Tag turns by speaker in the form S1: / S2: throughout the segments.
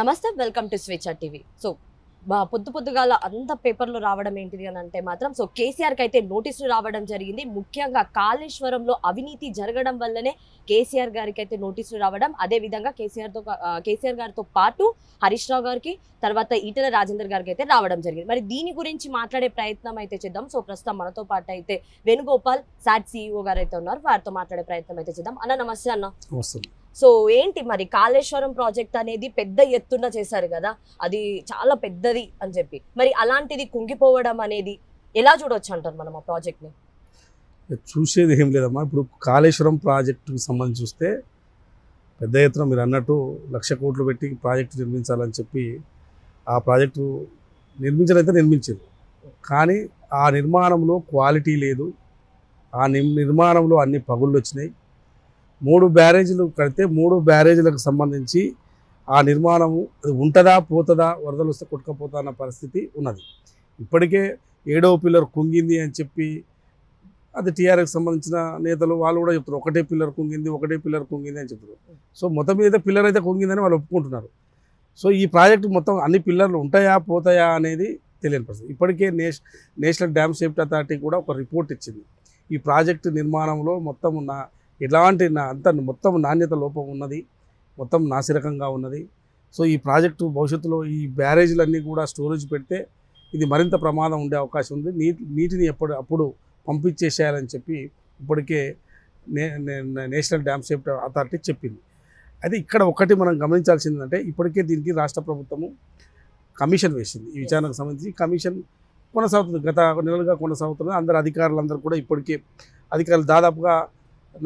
S1: నమస్తే welcome to Swecha TV. So పొద్దు పొద్దుగాల అంత పేపర్లు రావడం ఏంటిది అని అంటే మాత్రం సో కేసీఆర్కి అయితే నోటీసులు రావడం జరిగింది. ముఖ్యంగా కాళేశ్వరంలో అవినీతి జరగడం వల్లనే కేసీఆర్ గారికి అయితే నోటీసులు రావడం అదే విధంగా కేసీఆర్తో కేసీఆర్ గారితో పాటు హరీష్ రావు గారికి తర్వాత ఈటల రాజేందర్ గారికి అయితే రావడం జరిగింది. మరి దీని గురించి మాట్లాడే ప్రయత్నం అయితే చేద్దాం. సో ప్రస్తుతం మనతో పాటు అయితే వేణుగోపాల్ సాట్ సిఇఓ గారు అయితే ఉన్నారు. వారితో మాట్లాడే ప్రయత్నం అయితే చేద్దాం. అన్న నమస్తే అన్న. సో ఏంటి మరి కాళేశ్వరం ప్రాజెక్ట్ అనేది పెద్ద ఎత్తున చేశారు కదా అది చాలా పెద్దది అని చెప్పి. మరి అలాంటిది కుంగిపోవడం అనేది ఎలా చూడొచ్చు అంటారు మనం ఆ ప్రాజెక్ట్ని?
S2: చూసేది ఏం లేదమ్మా. ఇప్పుడు కాళేశ్వరం ప్రాజెక్టుకి సంబంధించి చూస్తే పెద్ద ఎత్తున మీరు అన్నట్టు లక్ష కోట్లు పెట్టి ప్రాజెక్టు నిర్మించాలని చెప్పి ఆ ప్రాజెక్టు నిర్మించడైతే నిర్మించింది కానీ ఆ నిర్మాణంలో క్వాలిటీ లేదు. ఆ నిర్మాణంలో అన్ని పగుళ్ళు వచ్చినాయి. మూడు బ్యారేజీలు కడితే మూడు బ్యారేజీలకు సంబంధించి ఆ నిర్మాణము అది ఉంటుందా పోతుందా వరదలు వస్తే కొట్టుకపోతా అన్న పరిస్థితి ఉన్నది. ఇప్పటికే ఏడవ పిల్లర్ కుంగింది అని చెప్పి అది టీఆర్ఎస్ సంబంధించిన నేతలు వాళ్ళు కూడా చెప్తారు ఒకటే పిల్లర్ కుంగింది ఒకటే పిల్లర్ కుంగింది అని చెప్తారు సో మొత్తం మీద పిల్లర్ అయితే కుంగిందని వాళ్ళు ఒప్పుకుంటున్నారు. సో ఈ ప్రాజెక్టు మొత్తం అన్ని పిల్లర్లు ఉంటాయా పోతాయా అనేది తెలియని పరిస్థితి. ఇప్పటికే నేష్ నేషనల్ డ్యామ్ సేఫ్టీ అథారిటీ కూడా ఒక రిపోర్ట్ ఇచ్చింది. ఈ ప్రాజెక్టు నిర్మాణంలో మొత్తం ఉన్న ఎలాంటి నా అంత మొత్తం నాణ్యత లోపం ఉన్నది మొత్తం నాసిరకంగా ఉన్నది. సో ఈ ప్రాజెక్టు భవిష్యత్తులో ఈ బ్యారేజీలన్నీ కూడా స్టోరేజ్ పెడితే ఇది మరింత ప్రమాదం ఉండే అవకాశం ఉంది. నీటి నీటిని ఎప్పుడు అప్పుడు పంపించేసేయాలని చెప్పి ఇప్పటికే నే నేషనల్ డ్యామ్ సేఫ్టీ అథారిటీ చెప్పింది. అయితే ఇక్కడ ఒకటి మనం గమనించాల్సిందంటే ఇప్పటికే దీనికి రాష్ట్ర ప్రభుత్వము కమిషన్ వేసింది. ఈ విచారణకు సంబంధించి కమిషన్ కొనసాగుతుంది. గత నెలలుగా కొనసాగుతుంది అందరు అధికారులందరూ కూడా ఇప్పటికే అధికారులు దాదాపుగా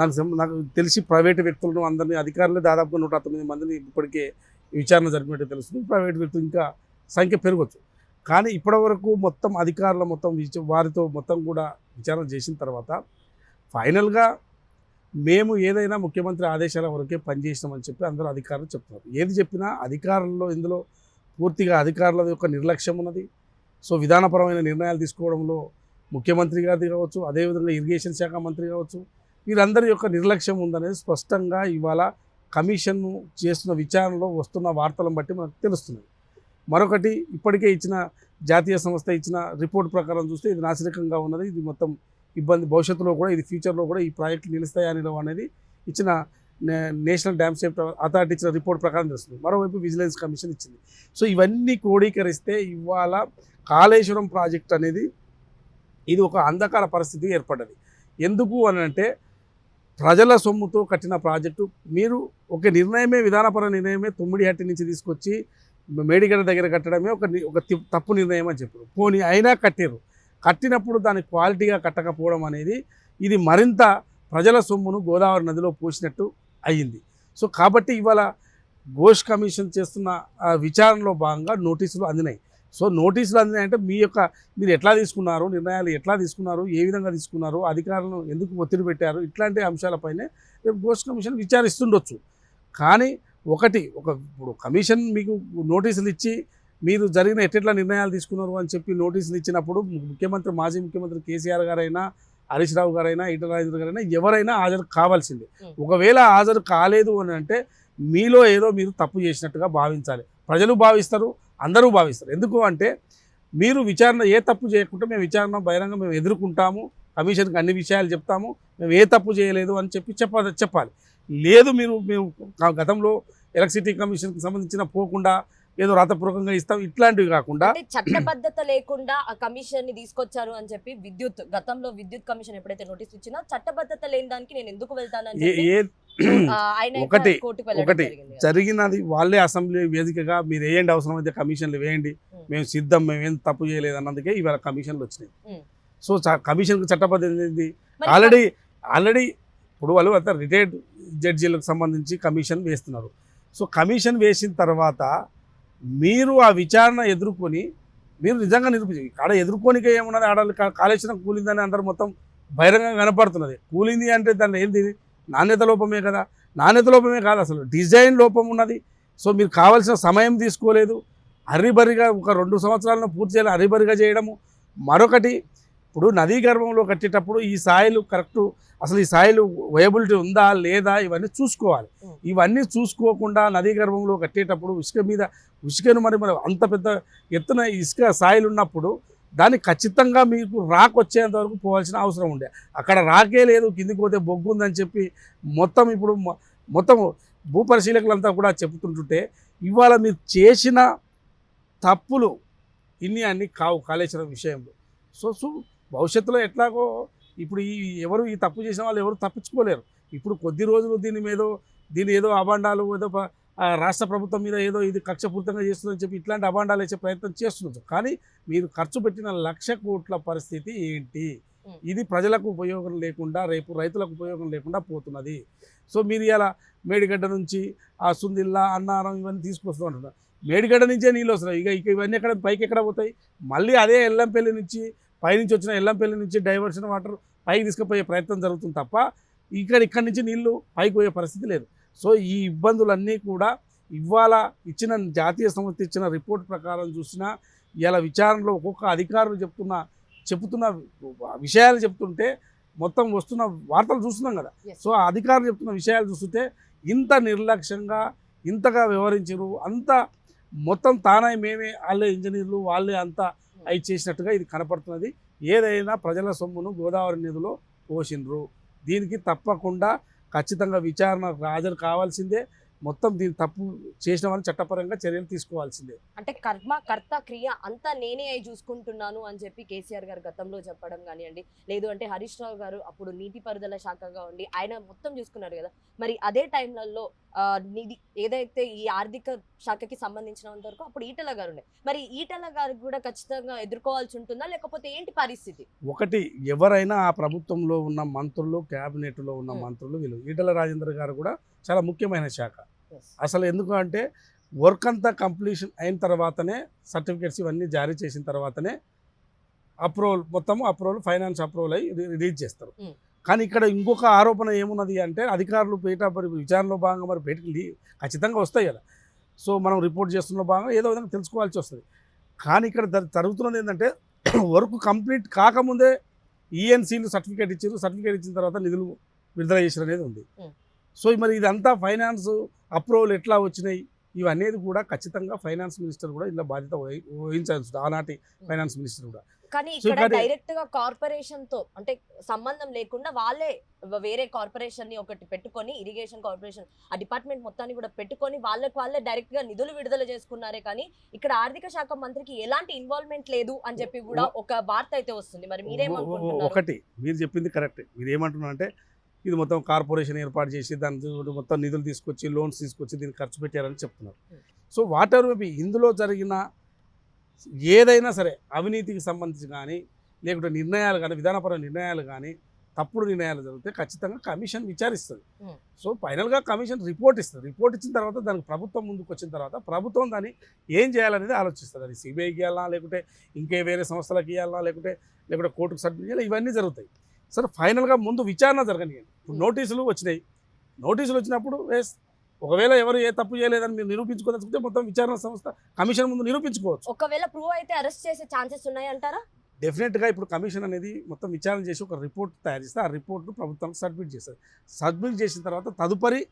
S2: నాకు నాకు తెలిసి ప్రైవేటు వ్యక్తులను అందరినీ అధికారులు దాదాపుగా నూట తొమ్మిది మందిని ఇప్పటికే విచారణ జరిపినట్టు తెలుస్తుంది. ప్రైవేటు వ్యక్తులు ఇంకా సంఖ్య పెరగచ్చు. కానీ ఇప్పటివరకు మొత్తం అధికారుల మొత్తం వారితో మొత్తం కూడా విచారణ చేసిన తర్వాత ఫైనల్గా మేము ఏదైనా ముఖ్యమంత్రి ఆదేశాల వరకే పనిచేసినామని చెప్పి అందరూ అధికారులు చెప్తున్నారు. ఏది చెప్పినా అధికారుల్లో ఇందులో పూర్తిగా అధికారుల యొక్క నిర్లక్ష్యం ఉన్నది. సో విధానపరమైన నిర్ణయాలు తీసుకోవడంలో ముఖ్యమంత్రి గారిది కావచ్చు అదేవిధంగా ఇరిగేషన్ శాఖ మంత్రి కావచ్చు వీరందరి యొక్క నిర్లక్ష్యం ఉందనేది స్పష్టంగా ఇవాళ కమిషన్ చేస్తున్న విచారణలో వస్తున్న వార్తలను బట్టి మనకు తెలుస్తున్నది. మరొకటి ఇప్పటికే ఇచ్చిన జాతీయ సంస్థ ఇచ్చిన రిపోర్ట్ ప్రకారం చూస్తే ఇది నాసిరకంగా ఉన్నది. ఇది మొత్తం ఇబ్బంది భవిష్యత్తులో కూడా ఇది ఫ్యూచర్లో కూడా ఈ ప్రాజెక్టులు నిలుస్తాయా నిలవ అనేది ఇచ్చిన నే- నేషనల్ డ్యామ్ సేఫ్టీ అథారిటీ ఇచ్చిన రిపోర్ట్ ప్రకారం తెలుస్తుంది. మరోవైపు విజిలెన్స్ కమిషన్ ఇచ్చింది. సో ఇవన్నీ క్రోడీకరిస్తే ఇవాళ కాళేశ్వరం ప్రాజెక్ట్ అనేది ఇది ఒక అంధకార పరిస్థితి ఏర్పడ్డది. ఎందుకు అని అంటే ప్రజల సొమ్ముతో కట్టిన ప్రాజెక్టు. మీరు ఒక నిర్ణయమే విధానపర నిర్ణయమే తొమ్మిడి హట్టి నుంచి తీసుకొచ్చి మేడిగడ్డ దగ్గర కట్టడమే ఒక ఒక తప్పు నిర్ణయం అని చెప్పారు. పోనీ అయినా కట్టారు కట్టినప్పుడు దాని క్వాలిటీగా కట్టకపోవడం అనేది ఇది మరింత ప్రజల సొమ్మును గోదావరి నదిలో పోసినట్టు అయ్యింది సో కాబట్టి ఇవాళ ఘోష్ కమిషన్ చేస్తున్న విచారణలో భాగంగా నోటీసులు అందినాయి. సో నోటీసులు అందినాయంటే మీ యొక్క మీరు ఎట్లా తీసుకున్నారు నిర్ణయాలు ఎట్లా తీసుకున్నారు ఏ విధంగా తీసుకున్నారు అధికారులను ఎందుకు ఒత్తిడి పెట్టారు ఇట్లాంటి అంశాలపైనే రేపు ఘోష్ కమిషన్ విచారిస్తుండొచ్చు. కానీ ఒకటి ఒక ఇప్పుడు కమిషన్ మీకు నోటీసులు ఇచ్చి మీరు జరిగిన ఎట్లెట్లా నిర్ణయాలు తీసుకున్నారు అని చెప్పి నోటీసులు ఇచ్చినప్పుడు ముఖ్యమంత్రి మాజీ ముఖ్యమంత్రి కేసీఆర్ గారైనా హరీష్ రావు గారైనా ఈటల రాజేంద్ర గారైనా ఎవరైనా హాజరు కావాల్సిందే. ఒకవేళ హాజరు కాలేదు అని అంటే మీలో ఏదో మీరు తప్పు చేసినట్టుగా భావించాలి. ప్రజలు భావిస్తారు అందరూ భావిస్తారు. ఎందుకు అంటే మీరు విచారణ ఏ తప్పు చేయకుండా మేము విచారణ బహిరంగ మేము ఎదుర్కొంటాము కమిషన్కి అన్ని విషయాలు చెప్తాము మేము ఏ తప్పు చేయలేదు అని చెప్పి చెప్ప చెప్పాలి. లేదు మీరు మేము గతంలో ఎలక్ట్రిసిటీ కమిషన్కి సంబంధించిన పోకుండా ఏదో రాతపూర్వకంగా ఇస్తాం ఇట్లాంటివి కాకుండా
S1: చట్టబద్ధత లేకుండా ఆ కమిషన్ని తీసుకొచ్చారు అని చెప్పి విద్యుత్ గతంలో విద్యుత్ కమిషన్ ఎప్పుడైతే నోటీస్ ఇచ్చినా చట్టబద్ధత లేని దానికి నేను ఎందుకు వెళ్తానని అయితే
S2: ఒకటి, ఒకటి. జరిగినది వాళ్ళే అసెంబ్లీ వేదికగా మీరు వేయండి అవసరమైతే కమిషన్లు వేయండి. మేము సిద్ధం మేము ఏం తప్పు చేయలేదు అన్నందుకే ఇవాళ కమిషన్లు వచ్చినాయి. సో కమిషన్కి
S1: మరి
S2: ఆల్రెడీ ఆల్రెడీ ఇప్పుడు వాళ్ళు అంతా రిటైర్డ్ జడ్జీలకు సంబంధించి కమిషన్ వేస్తున్నారు. సో కమిషన్ వేసిన తర్వాత మీరు ఆ విచారణ ఎదుర్కొని మీరు నిజంగా నిరూపించి ఆడ ఎదుర్కోనికే ఏమున్నది? ఆడ కాళేశ్వరం కూలిందని అందరు మొత్తం బహిరంగంగా కనపడుతున్నది. కూలింది అంటే దాంట్లో ఏంది? నాణ్యత లోపమే కదా. నాణ్యత లోపమే కాదు అసలు. డిజైన్ లోపం ఉన్నది. సో మీరు కావాల్సిన సమయం తీసుకోలేదు. హరిబరిగా ఒక రెండు సంవత్సరాలను పూర్తి చేయాలి హరిబరిగా చేయడము. మరొకటి ఇప్పుడు నదీ గర్భంలో కట్టేటప్పుడు ఈ సాయిలు కరెక్ట్ అసలు ఈ సాయిలు వయబిలిటీ ఉందా లేదా ఇవన్నీ చూసుకోవాలి. ఇవన్నీ చూసుకోకుండా నదీ గర్భంలో కట్టేటప్పుడు ఇసుక మీద ఇసుకను మరి మరి అంత పెద్ద ఎత్తున ఇసుక సాయిలు ఉన్నప్పుడు దాన్ని ఖచ్చితంగా మీకు రాక్ వచ్చేంత వరకు పోవాల్సిన అవసరం ఉండే. అక్కడ రాకే లేదు కిందికి పోతే బొగ్గు ఉందని చెప్పి మొత్తం ఇప్పుడు మొత్తం భూ పరిశీలకులంతా కూడా చెబుతుంటుంటే ఇవాళ మీరు చేసిన తప్పులు ఇన్ని అన్ని కావు కాళేశ్వరం విషయంలో. సో సో భవిష్యత్తులో ఎట్లాగో ఇప్పుడు ఈ ఎవరు ఈ తప్పు చేసిన వాళ్ళు ఎవరు తప్పించుకోలేరు. ఇప్పుడు కొద్ది రోజులు దీని మీద దీని ఏదో అభాండాలు ఏదో రాష్ట్ర ప్రభుత్వం మీద ఏదో ఇది కక్షపూరితంగా చేస్తుందని చెప్పి ఇట్లాంటి అభాండాలు వేసే ప్రయత్నం చేస్తున్నారు కానీ మీరు ఖర్చు పెట్టిన లక్ష కోట్ల పరిస్థితి ఏంటి. ఇది ప్రజలకు ఉపయోగం లేకుండా రేపు రైతులకు ఉపయోగం లేకుండా పోతున్నది. సో మీరు ఇలా మేడిగడ్డ నుంచి ఆ సుందిల్లా అన్నారం ఇవన్నీ తీసుకొస్తూ ఉంటున్నారు మేడిగడ్డ నుంచే నీళ్ళు వస్తున్నాయి. ఇక ఇక ఇవన్నీ ఎక్కడ పైకి ఎక్కడ పోతాయి? మళ్ళీ అదే ఎల్లంపల్లి నుంచి పైనుంచి వచ్చిన ఎల్లంపల్లి నుంచి డైవర్షన్ వాటర్ పైకి తీసుకుపోయే ప్రయత్నం జరుగుతుంది తప్ప ఇక్కడ ఇక్కడి నుంచి నీళ్ళు పైకి పోయే పరిస్థితి లేదు. సో ఈ ఇబ్బందులన్నీ కూడా ఇవాళ ఇచ్చిన జాతీయ సంస్థ ఇచ్చిన రిపోర్ట్ ప్రకారం చూసినా ఇలా విచారణలో ఒక్కొక్క అధికారులు చెప్తున్న చెబుతున్న విషయాలు చెప్తుంటే మొత్తం వస్తున్న వార్తలు చూస్తున్నాం కదా. సో ఆ అధికారులు చెప్తున్న విషయాలు చూస్తుంటే ఇంత నిర్లక్ష్యంగా ఇంతగా వ్యవహరించరు అంత మొత్తం తానే మేమే వాళ్ళే ఇంజనీర్లు వాళ్ళే అంతా అవి చేసినట్టుగా ఇది కనపడుతున్నది. ఏదైనా ప్రజల సొమ్మును గోదావరి నిధిలో పోసిండ్రు దీనికి తప్పకుండా ఖచ్చితంగా విచారణ హాజరు కావాల్సిందే. మొత్తం దీని తప్పు చేసిన వాళ్ళని చట్టపరంగా చర్యలు తీసుకోవాల్సిందే.
S1: అంటే కర్మ కర్త క్రియ అంతా నేనే అయి చూసుకుంటున్నాను అని చెప్పి కేసీఆర్ గారు గతంలో చెప్పడం కానివ్వండి లేదు అంటే హరీష్ రావు గారు అప్పుడు నీటిపారుదల శాఖగా ఉండి ఆయన మొత్తం చూసుకున్నారు కదా. మరి అదే టైంలలో నిధి ఏదైతే ఈ ఆర్థిక శాఖకి సంబంధించినంత వరకు అప్పుడు ఈటల గారు ఉండే. మరి ఈటల గారికి కూడా ఖచ్చితంగా ఎదుర్కోవాల్సి ఉంటుందా? లేకపోతే ఏంటి పరిస్థితి?
S2: ఒకటి ఎవరైనా ఆ ప్రభుత్వంలో ఉన్న మంత్రులు క్యాబినెట్లో ఉన్న. మంత్రులు వీళ్ళు. ఈటల రాజేందర్ గారు కూడా చాలా ముఖ్యమైన శాఖ. అసలు ఎందుకు అంటే వర్క్ అంతా కంప్లీషన్ అయిన తర్వాతనే సర్టిఫికేట్స్ ఇవన్నీ జారీ చేసిన తర్వాతనే అప్రూవల్ మొత్తం అప్రూవల్ ఫైనాన్స్ అప్రూవల్ అయ్యి రిలీజ్ చేస్తారు. కానీ ఇక్కడ ఇంకొక ఆరోపణ ఏమున్నది అంటే అధికారులు బయట మరి విచారణలో భాగంగా మరి బయటకు ఖచ్చితంగా వస్తాయి కదా. సో మనం రిపోర్ట్ చేస్తున్న భాగంగా ఏదో విధంగా తెలుసుకోవాల్సి వస్తుంది. కానీ ఇక్కడ జరు- జరుగుతున్నది ఏంటంటే వర్క్ కంప్లీట్ కాకముందే ఈఎన్సీలు సర్టిఫికేట్ ఇచ్చారు సర్టిఫికేట్ ఇచ్చిన తర్వాత నిధులు విడుదల చేసిన అనేది ఉంది. సో మరి ఇదంతా ఫైనాన్స్ అప్రూవల్ ఎట్లా వచ్చినాయి? ఇవన్నీ కూడా ఖచ్చితంగా ఫైనాన్స్ మినిస్టర్ కూడా ఇలా బాధ్యత వహి- వహించాల్సి ఆనాటి ఫైనాన్స్ మినిస్టర్ కూడా.
S1: కానీ ఇక్కడ డైరెక్ట్గా కార్పొరేషన్తో అంటే సంబంధం లేకుండా వాళ్ళే వేరే కార్పొరేషన్ని ఒకటి పెట్టుకొని ఇరిగేషన్ కార్పొరేషన్ ఆ డిపార్ట్మెంట్ మొత్తాన్ని కూడా పెట్టుకొని వాళ్ళకి వాళ్ళే డైరెక్ట్గా నిధులు విడుదల చేసుకున్నారే కానీ ఇక్కడ ఆర్థిక శాఖ మంత్రికి ఎలాంటి ఇన్వాల్వ్మెంట్ లేదు అని చెప్పి కూడా ఒక వార్త అయితే వస్తుంది. మరి మీరేమనుకుంటున్నారు
S2: ఒకటి మీరు చెప్పింది కరెక్ట్. మీరు ఏమంటున్నారు అంటే ఇది మొత్తం కార్పొరేషన్ ఏర్పాటు చేసి దాని మొత్తం నిధులు తీసుకొచ్చి లోన్స్ తీసుకొచ్చి దీన్ని ఖర్చు పెట్టారని చెప్తున్నారు. సో వాట్ ఎవర్ మేబీ ఇందులో జరిగిన ఏదైనా సరే అవినీతికి సంబంధించి కానీ లేకుంటే నిర్ణయాలు కానీ విధానపరమైన నిర్ణయాలు కానీ తప్పుడు నిర్ణయాలు జరిగితే ఖచ్చితంగా కమిషన్ విచారిస్తుంది
S1: Hmm.
S2: సో ఫైనల్గా కమిషన్ రిపోర్ట్ ఇస్తుంది రిపోర్ట్ ఇచ్చిన తర్వాత దానికి ప్రభుత్వం ముందుకు వచ్చిన తర్వాత ప్రభుత్వం దాన్ని ఏం చేయాలనేది ఆలోచిస్తుంది అది సిబిఐకి ఇవ్వాలా లేకుంటే ఇంకే వేరే సంస్థలకు ఇవ్వాలా లేకుంటే లేకుంటే కోర్టుకు సబ్మిట్ చేయాలి ఇవన్నీ జరుగుతాయి సరే ఫైనల్గా ముందు విచారణ జరగనియండి. ఇప్పుడు నోటీసులు వచ్చినాయి. నోటీసులు వచ్చినప్పుడు వేస్ ఒకవేళ ఎవరు ఏ తప్పు చేయలేదని మీరు నిరూపించుకోదలుచుకుంటే మొత్తం విచారణ సంస్థ కమిషన్ ముందు నిరూపించుకోవచ్చు.
S1: ఒకవేళ ప్రూవ్ అయితే అరెస్ట్ చేసే ఛాన్సెస్ ఉన్నాయంటారా
S2: డెఫినెట్గా ఇప్పుడు కమిషన్ అనేది మొత్తం విచారణ చేసి ఒక రిపోర్ట్ తయారు చేస్తే ఆ రిపోర్ట్ను ప్రభుత్వానికి సబ్మిట్ చేస్తారు. సబ్మిట్ చేసిన తర్వాత తదుపరి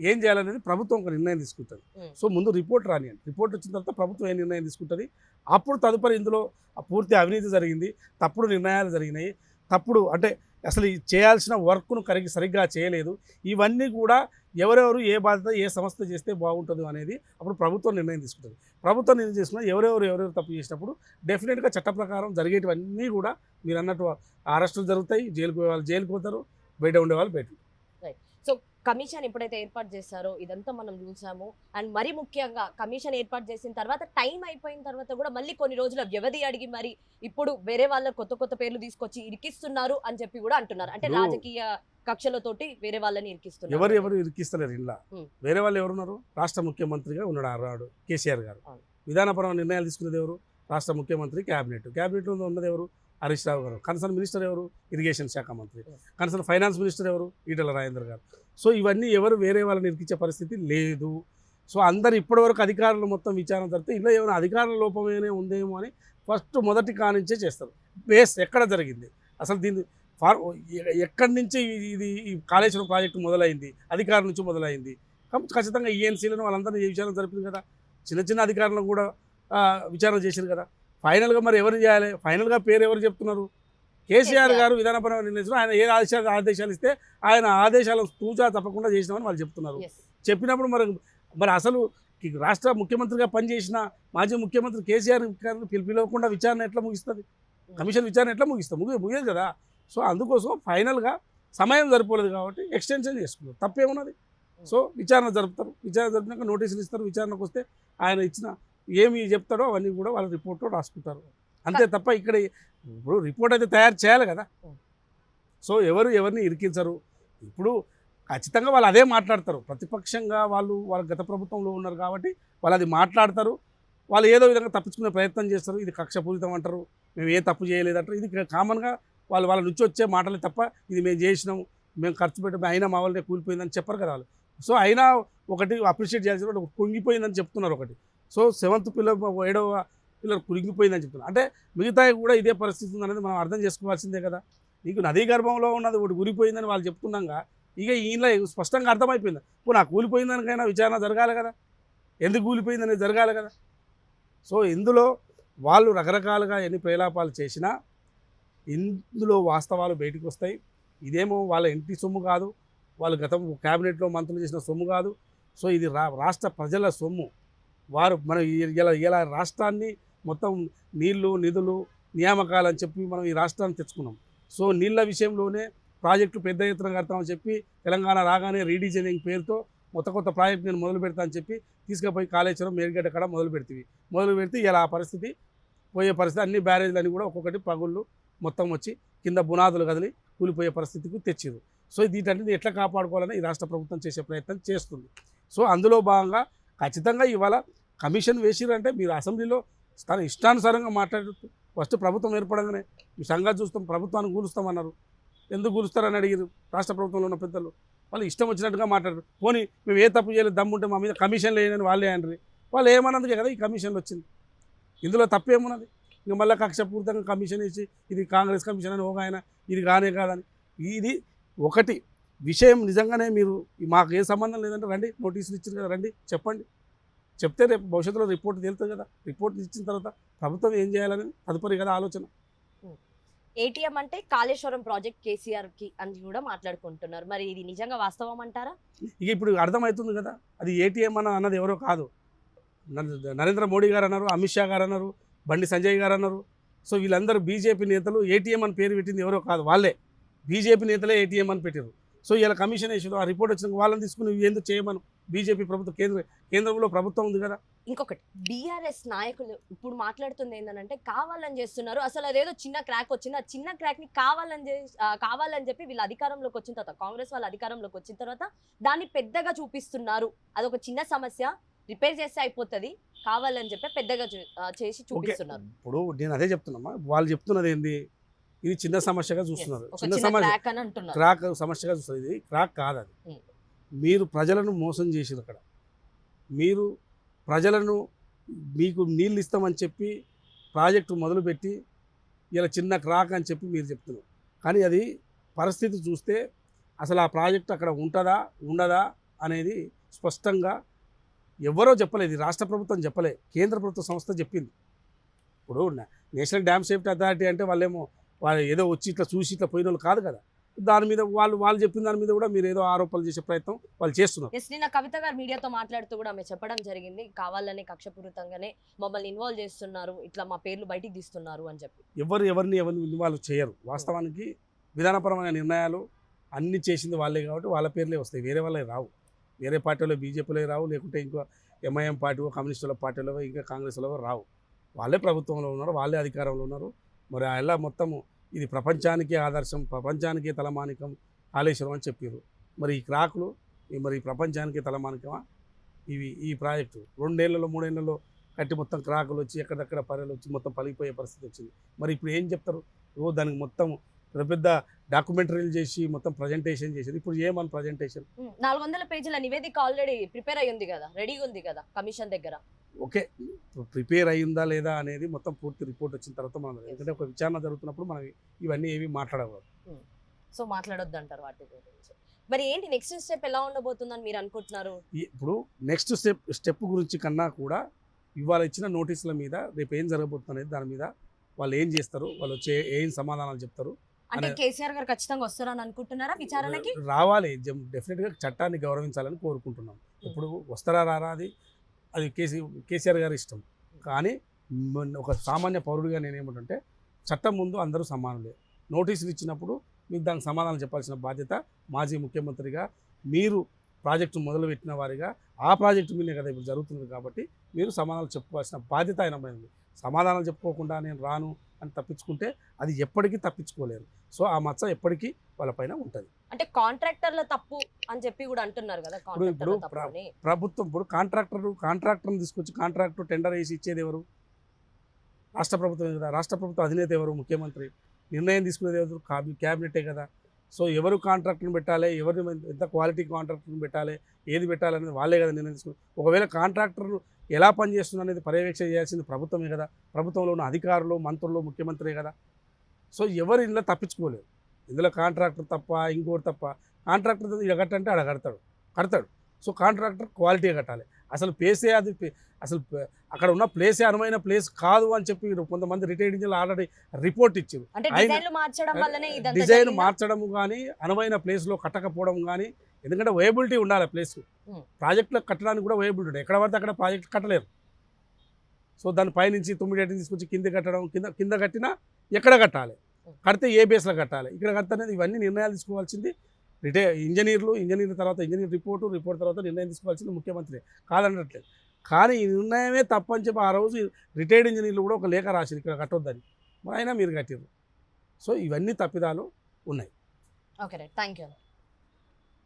S2: ఏం చేయాలనేది ప్రభుత్వం ఒక నిర్ణయం తీసుకుంటుంది.
S1: Hmm.
S2: సో ముందు రిపోర్ట్ రానియండి. రిపోర్ట్ వచ్చిన తర్వాత ప్రభుత్వం ఏ నిర్ణయం తీసుకుంటుంది? అప్పుడు తదుపరి ఇందులో పూర్తి అవినీతి జరిగింది. తప్పుడు నిర్ణయాలు జరిగినాయి. తప్పుడు అంటే అసలు చేయాల్సిన వర్క్ను కరిగి సరిగ్గా చేయలేదు. ఇవన్నీ కూడా ఎవరెవరు ఏ బాధ్యత ఏ సంస్థ చేస్తే బాగుంటుంది అనేది అప్పుడు ప్రభుత్వం నిర్ణయం తీసుకుంటుంది. ప్రభుత్వం నిర్ణయం చేసుకున్న ఎవరెవరు ఎవరెవరు తప్పు చేసినప్పుడు డెఫినెట్గా చట్ట ప్రకారం జరిగేటివన్నీ కూడా మీరు అన్నట్టు అరెస్టులు జరుగుతాయి జైలుకు పోయే వాళ్ళు జైలుకు పోతారు బయట ఉండే వాళ్ళు బయట
S1: కమిషన్ ఎప్పుడైతే ఏర్పాటు చేశారో ఇదంతా మనం చూసాము. అండ్ మరి ముఖ్యంగా కమిషన్ ఏర్పాటు చేసిన తర్వాత టైం అయిపోయిన తర్వాత కూడా మళ్ళీ కొన్ని రోజుల వ్యవధి అడిగి మరి ఇప్పుడు వేరే వాళ్ళ కొత్త కొత్త పేర్లు తీసుకొచ్చి ఇరికిస్తున్నారు అని చెప్పి కూడా అంటున్నారు. అంటే రాజకీయ కక్షలతోటి వేరే వాళ్ళని ఇరికిస్తున్నారు.
S2: ఎవరు ఎవరు ఇరికిస్తలేరు ఇలా. వేరే వాళ్ళు ఎవరున్నారు? రాష్ట్ర ముఖ్యమంత్రిగా ఉన్నాడు రాడు కేసీఆర్ గారు. విధానపరమైన నిర్ణయాలు తీసుకునేది ఎవరు? రాష్ట్ర ముఖ్యమంత్రి క్యాబినెట్. క్యాబినెట్లో ఉన్నది ఎవరు? హరీష్ రావు గారు. కన్సర్న్ మినిస్టర్ ఎవరు? ఇరిగేషన్ శాఖ మంత్రి. కన్సర్న్ ఫైనాన్స్ మినిస్టర్ ఎవరు? ఈటల రాజేందర్ గారు. సో ఇవన్నీ ఎవరు వేరే వాళ్ళని ఇరికించే పరిస్థితి లేదు. సో అందరు ఇప్పటివరకు అధికారులు మొత్తం విచారణ జరిగితే ఇలా ఏమైనా అధికారుల లోపమేనే ఉందేమో అని ఫస్ట్ మొదటి కానించే చేస్తారు. బేస్ ఎక్కడ జరిగింది? అసలు దీన్ని ఫార్ ఎక్కడి నుంచి ఇది ఈ కాళేశ్వరం ప్రాజెక్టు మొదలైంది? అధికారుల నుంచి మొదలైంది? కాబట్టి ఖచ్చితంగా ఈఎన్సీలను వాళ్ళందరినీ ఏ విచారణ జరిపింది కదా? చిన్న చిన్న అధికారులను కూడా విచారణ చేశారు కదా? ఫైనల్గా మరి ఎవరు చేయాలి? ఫైనల్గా పేరు ఎవరు చెప్తున్నారు? కేసీఆర్. గారు విధానపరమైన నిర్ణయించారు ఆయన ఏ ఆదేశాలు ఆదేశాలు ఇస్తే ఆయన ఆదేశాలను తూచా తప్పకుండా చేసినామని వాళ్ళు చెప్తున్నారు. చెప్పినప్పుడు మరి మరి అసలు రాష్ట్ర ముఖ్యమంత్రిగా పనిచేసిన మాజీ ముఖ్యమంత్రి కేసీఆర్ గారిని పిలి- పిలవకుండా విచారణ ఎట్లా ముగిస్తుంది? కమిషన్ విచారణ ఎట్లా ముగిస్తుంది ముగి ముగియదు కదా. సో అందుకోసం ఫైనల్గా సమయం సరిపోలేదు కాబట్టి ఎక్స్టెన్షన్ చేసుకున్నారు. తప్పేమున్నది? సో విచారణ జరుపుతారు. విచారణ జరిపినాక నోటీసులు ఇస్తారు. విచారణకు వస్తే ఆయన ఇచ్చిన ఏమి చెప్తాడో అవన్నీ కూడా వాళ్ళ రిపోర్ట్లో రాసుకుంటారు. అంతే తప్ప ఇక్కడ ఇప్పుడు రిపోర్ట్ అయితే తయారు చేయాలి కదా. సో ఎవరు ఎవరిని ఇరికించరు. ఇప్పుడు ఖచ్చితంగా వాళ్ళు అదే మాట్లాడతారు. ప్రతిపక్షంగా వాళ్ళు వాళ్ళ గత ప్రభుత్వంలో ఉన్నారు కాబట్టి వాళ్ళు అది మాట్లాడతారు. వాళ్ళు ఏదో విధంగా తప్పించుకునే ప్రయత్నం చేస్తారు. ఇది కక్షపూరితం అంటారు. మేము ఏ తప్పు చేయలేదంటారు ఇది కామన్గా వాళ్ళు వాళ్ళ నుంచి వచ్చే మాటలే తప్ప ఇది మేము చేసినాం మేము ఖర్చు పెట్టాము అయినా మా వాళ్ళనే కూలిపోయిందని చెప్పరు కదా వాళ్ళు. సో అయినా ఒకటి అప్రిషియేట్ చేయాల్సిన ఒకటి కుంగిపోయిందని చెప్తున్నారు ఒకటి. సో సెవెంత్ పిల్లర్ ఏడవ పిల్లలు కురిగిపోయిందని చెప్తున్నారు. అంటే మిగతా కూడా ఇదే పరిస్థితి ఉందనేది మనం అర్థం చేసుకోవాల్సిందే కదా. నీకు నదీ గర్భంలో ఉన్నది ఒకటి కూలిపోయిందని వాళ్ళు చెప్తున్నాగా ఇక ఈయనలో స్పష్టంగా అర్థమైపోయింది. ఇప్పుడు నాకు కూలిపోయిందనికైనా విచారణ జరగాలి కదా. ఎందుకు కూలిపోయిందనేది జరగాలి కదా? సో ఇందులో వాళ్ళు రకరకాలుగా ఎన్ని ప్రేలాపాలు చేసినా ఇందులో వాస్తవాలు బయటకు వస్తాయి. ఇదేమో వాళ్ళ ఇంటి సొమ్ము కాదు. వాళ్ళు గతం క్యాబినెట్లో మంత్రులు చేసిన సొమ్ము కాదు. సో ఇది రా రాష్ట్ర ప్రజల సొమ్ము. వారు మనం ఇలా ఇలా రాష్ట్రాన్ని మొత్తం నీళ్ళు నిధులు నియామకాలు అని చెప్పి మనం ఈ రాష్ట్రాన్ని తెచ్చుకున్నాం. సో నీళ్ళ విషయంలోనే ప్రాజెక్టు పెద్ద ఎత్తున కడతామని చెప్పి తెలంగాణ రాగానే రీడిజైనింగ్ పేరుతో కొత్త కొత్త ప్రాజెక్ట్ నేను మొదలు పెడతా అని చెప్పి తీసుకుపోయి కాళేశ్వరం మేరుగడ్డ కాడ మొదలు పెడితే మొదలు పెడితే ఇలా ఆ పరిస్థితి పోయే పరిస్థితి అన్ని బ్యారేజ్లన్నీ కూడా ఒక్కొక్కటి పగుళ్ళు మొత్తం వచ్చి కింద బునాదులు కదిలి కూలిపోయే పరిస్థితికి తెచ్చారు సో వీటన్నిటిని ఎట్లా కాపాడుకోవాలని ఈ రాష్ట్ర ప్రభుత్వం చేసే ప్రయత్నం చేస్తుంది. సో అందులో భాగంగా ఖచ్చితంగా ఇవాళ కమిషన్ వేసిరంటే మీరు అసెంబ్లీలో తన ఇష్టానుసారంగా మాట్లాడుతూ ఫస్ట్ ప్రభుత్వం ఏర్పడంగానే మీ సంఘాలు చూస్తాం ప్రభుత్వాన్ని కూలుస్తామన్నారు ఎందుకు కూలుస్తారని అడిగారు రాష్ట్ర ప్రభుత్వంలో ఉన్న పెద్దలు. వాళ్ళు ఇష్టం వచ్చినట్టుగా మాట్లాడారు. పోనీ మేము ఏ తప్పు చేయలేదు దమ్ముంటే మా మీద కమిషన్ లేనని వాళ్ళే అనరు. వాళ్ళు ఏమన్నందుకే కదా ఈ కమిషన్లు వచ్చింది? ఇందులో తప్పేమున్నది? ఇంకా మళ్ళీ కక్షపూరితంగా కమిషన్ ఇచ్చి ఇది కాంగ్రెస్ కమిషన్ అని ఒక ఆయన ఇది కానే కాదని. ఇది ఒకటి. విషయం నిజంగానే మీరు మాకు ఏ సంబంధం లేదంటే రండి నోటీసులు ఇచ్చారు కదా రండి చెప్పండి. చెప్తే రేపు భవిష్యత్తులో రిపోర్ట్ తేలుతుంది కదా. రిపోర్ట్ ఇచ్చిన తర్వాత ప్రభుత్వం ఏం చేయాలని తదుపరి కదా ఆలోచన.
S1: ఏటీఎం అంటే కాళేశ్వరం ప్రాజెక్ట్ కేసీఆర్కి అని కూడా మాట్లాడుకుంటున్నారు. మరి ఇది నిజంగా వాస్తవం అంటారా?
S2: ఇక ఇప్పుడు అర్థమవుతుంది కదా. అది ఏటీఎం అన్న అన్నది ఎవరో కాదు. నరేంద్ర- మోడీ గారు అన్నారు అమిత్ షా గారు అన్నారు బండి సంజయ్ గారు అన్నారు. సో వీళ్ళందరూ బీజేపీ నేతలు ఏటీఎం అని పేరు పెట్టింది ఎవరో కాదు వాళ్ళే. బీజేపీ నేతలే ఏటీఎం అని పెట్టారు సో ఇలా కమిషన్ వేసారు ఆ రిపోర్ట్ వచ్చిన వాళ్ళని తీసుకుని ఎందుకు చేయమను? బీజేపీ ప్రభుత్వం కేంద్ర కేంద్రంలో ప్రభుత్వం ఉంది కదా.
S1: ఇంకొకటి బీఆర్ఎస్ నాయకులు ఇప్పుడు మాట్లాడుతుంది ఏంటంటే కావాలని చేస్తున్నారు. అసలు అదేదో చిన్న క్రాక్ వచ్చింది. ఆ చిన్న క్రాక్ని కావాలని కావాలని చెప్పి వీళ్ళు అధికారంలోకి వచ్చిన తర్వాత కాంగ్రెస్ వాళ్ళు అధికారంలోకి వచ్చిన తర్వాత దాన్ని పెద్దగా చూపిస్తున్నారు. అదొక చిన్న సమస్య. రిపేర్ చేస్తే అయిపోతుంది. కావాలని చెప్పి పెద్దగా చేసి చూపిస్తున్నారు.
S2: ఇప్పుడు నేను అదే చెప్తున్నామా వాళ్ళు చెప్తున్నది ఏంది? ఇది చిన్న సమస్యగా చూస్తున్నారు. చిన్న సమస్య
S1: క్రాక్
S2: సమస్యగా చూస్తుంది ఇది క్రాక్ కాదు అది. మీరు ప్రజలను మోసం చేసారు అక్కడ. మీరు ప్రజలను మీకు నీళ్ళు ఇస్తామని చెప్పి ప్రాజెక్టు మొదలుపెట్టి ఇలా చిన్న క్రాక్ అని చెప్పి మీరు చెప్తున్నారు. కానీ అది పరిస్థితి చూస్తే అసలు ఆ ప్రాజెక్ట్ అక్కడ ఉంటుందా ఉండదా అనేది స్పష్టంగా ఎవరో చెప్పలేదు. ఇది రాష్ట్ర ప్రభుత్వం చెప్పలే కేంద్ర ప్రభుత్వ సంస్థ చెప్పింది. ఇప్పుడు నేషనల్ డ్యామ్ సేఫ్టీ అథారిటీ అంటే వాళ్ళేమో వాళ్ళు ఏదో వచ్చి ఇట్లా చూసి ఇట్లా పోయిన వాళ్ళు కాదు కదా. దాని మీద వాళ్ళు వాళ్ళు చెప్పిన దాని మీద కూడా మీరు ఏదో ఆరోపణలు చేసే ప్రయత్నం వాళ్ళు చేస్తున్నారు.
S1: ఎస్ నిన్న కవిత గారు మీడియాతో మాట్లాడుతూ కూడా ఆమె చెప్పడం జరిగింది. కావాలనే కక్షపూరితంగానే మమ్మల్ని ఇన్వాల్వ్ చేస్తున్నారు. ఇట్లా మా పేర్లు బయటికి తీస్తున్నారు అని చెప్పి.
S2: ఎవరు ఎవరిని ఎవరిని ఇన్వాల్వ్ చేయరు. వాస్తవానికి విధానపరమైన నిర్ణయాలు అన్ని చేసింది వాళ్ళే కాబట్టి వాళ్ళ పేర్లే వస్తాయి. వేరే వాళ్ళే రావు. వేరే పార్టీలో బీజేపీలో రావు లేకుంటే ఇంకో ఎంఐఎం పార్టీ కమ్యూనిస్టుల పార్టీలో ఇంకా కాంగ్రెస్లో రావు. వాళ్ళే ప్రభుత్వంలో ఉన్నారు వాళ్ళే అధికారంలో ఉన్నారు. మరి అలా మొత్తము ఇది ప్రపంచానికే ఆదర్శం ప్రపంచానికే తలమానికం కాళేశ్వరం అని చెప్పారు మరి ఈ క్రాకులు ఈ మరి ప్రపంచానికి తలమానికమా? ఇవి ఈ ప్రాజెక్టు రెండేళ్ళలో మూడేళ్ళలో కట్టి మొత్తం క్రాకులు వచ్చి ఎక్కడెక్కడ పర్యలు వచ్చి మొత్తం పలిగిపోయే పరిస్థితి వచ్చింది. మరి ఇప్పుడు ఏం చెప్తారు? ఓ దానికి మొత్తం పెద్ద పెద్ద డాక్యుమెంటరీలు చేసి మొత్తం ప్రజెంటేషన్ చేసేది. ఇప్పుడు ఏమని ప్రజెంటేషన్?
S1: నాలుగు వందల పేజీల నివేదిక ఆల్రెడీ ప్రిపేర్ అయ్యింది కదా రెడీగా ఉంది కదా కమిషన్ దగ్గర?
S2: ఓకే ప్రిపేర్ అయ్యిందా లేదా అనేది మొత్తం పూర్తి రిపోర్ట్ వచ్చిన తర్వాత మనం ఎందుకంటే ఒక విచారణ జరుగుతున్నప్పుడు మనం ఇవన్నీ ఏవి మాట్లాడకూడదు.
S1: సో మాట్లాడొద్దు అంటారు వాటి గురించి. మరి ఏంటి నెక్స్ట్ స్టెప్ ఎలా ఉండబోతుందని మీరు అనుకుంటున్నారు?
S2: ఇప్పుడు నెక్స్ట్ స్టెప్ స్టెప్ గురించి కన్నా కూడా ఇవాళ ఇచ్చిన నోటీసుల మీద రేపు ఏం జరగబోతుంది అనేది దాని మీద వాళ్ళు ఏం చేస్తారు వాళ్ళు వచ్చే ఏం సమాధానాలు చెప్తారు
S1: అంటే కేసీఆర్ గారు ఖచ్చితంగా వస్తారని అనుకుంటున్నారా విచారణకి?
S2: రావాలి. డెఫినెట్గా చట్టాన్ని గౌరవించాలని కోరుకుంటున్నాం. ఇప్పుడు వస్తారా రారా అది అది కేసీ కేసీఆర్ గారి ఇష్టం. కానీ ఒక సామాన్య పౌరుడిగా నేనేమంటుంటే చట్టం ముందు అందరూ సమానులే. నోటీసులు ఇచ్చినప్పుడు మీకు దానికి సమాధానం చెప్పాల్సిన బాధ్యత మాజీ ముఖ్యమంత్రిగా మీరు ప్రాజెక్టు మొదలుపెట్టిన వారిగా ఆ ప్రాజెక్టు మీదే కదా ఇప్పుడు జరుగుతుంది కాబట్టి మీరు సమాధానాలు చెప్పుకోవాల్సిన బాధ్యత ఆయన మీద సమాధానాలు చెప్పుకోకుండా నేను రాను అని తప్పించుకుంటే అది ఎప్పటికీ తప్పించుకోలేరు. సో ఆ మచ్చ ఎప్పటికీ వాళ్ళపైన ఉంటుంది.
S1: అంటే కాంట్రాక్టర్ల తప్పు అని చెప్పి కూడా అంటున్నారు కదా
S2: ఇప్పుడు ప్రభుత్వం ఇప్పుడు కాంట్రాక్టర్ కాంట్రాక్టర్ని తీసుకొచ్చి కాంట్రాక్టర్ టెండర్ వేసి ఇచ్చేది ఎవరు? రాష్ట్ర ప్రభుత్వం కదా రాష్ట్ర ప్రభుత్వ అధినేత ఎవరు? ముఖ్యమంత్రి. నిర్ణయం తీసుకునేది ఎవరు? కాబి- క్యాబినెటే కదా. సో ఎవరు కాంట్రాక్ట్ని పెట్టాలి ఎవరు ఎంత క్వాలిటీ కాంట్రాక్టర్ని పెట్టాలి ఏది పెట్టాలి అనేది వాళ్ళే కదా నిర్ణయించుకుని ఒకవేళ కాంట్రాక్టర్ ఎలా పనిచేస్తున్నారు అనేది పర్యవేక్షణ చేయాల్సింది ప్రభుత్వమే కదా. ప్రభుత్వంలో ఉన్న అధికారులు మంత్రులు ముఖ్యమంత్రే కదా. సో ఎవరు ఇందులో తప్పించుకోలేరు. ఇందులో కాంట్రాక్టర్ తప్ప ఇంకోటి తప్ప కాంట్రాక్టర్ ఇక్కడ కట్టంటే ఆడ కడతాడు కడతాడు. సో కాంట్రాక్టర్ క్వాలిటీ కట్టాలి. అసలు ప్లేసే అది అసలు అక్కడ ఉన్న ప్లేసే అనువైన ప్లేస్ కాదు అని చెప్పి కొంతమంది రిటైర్డ్ ఇంజనీర్లు ఆల్రెడీ రిపోర్ట్ ఇచ్చారు. డిజైన్? మార్చడం కానీ అనువైన ప్లేస్లో కట్టకపోవడం కానీ ఎందుకంటే వేయబిలిటీ ఉండాలి ప్లేస్
S1: Hmm.
S2: ప్రాజెక్టులో కట్టడానికి కూడా వేయబిలిటీ ఉంటుంది ఎక్కడ పడితే అక్కడ ప్రాజెక్ట్ కట్టలేరు. సో దాని పైనుంచి తొమ్మిది ఏటి తీసుకొచ్చి కింద కట్టడం కింద కింద కట్టినా ఎక్కడ కట్టాలి. కడితే ఏ బేస్లో కట్టాలి? ఇక్కడ కట్టనేది ఇవన్నీ నిర్ణయాలు తీసుకోవాల్సింది. రిటైర్ ఇంజనీర్లు ఇంజనీర్ తర్వాత ఇంజనీర్ రిపోర్టు రిపోర్ట్ తర్వాత నిర్ణయం తీసుకోవాల్సింది ముఖ్యమంత్రి. కాదనట్లేదు. కానీ ఈ నిర్ణయమే తప్పని చెప్పి ఆ రోజు రిటైర్డ్ ఇంజనీర్లు కూడా ఒక లేఖ రాసింది ఇక్కడ కట్టొద్దని. అయినా మీరు కట్టారు సో ఇవన్నీ తప్పిదాలు ఉన్నాయి.
S1: Okay right. Thank you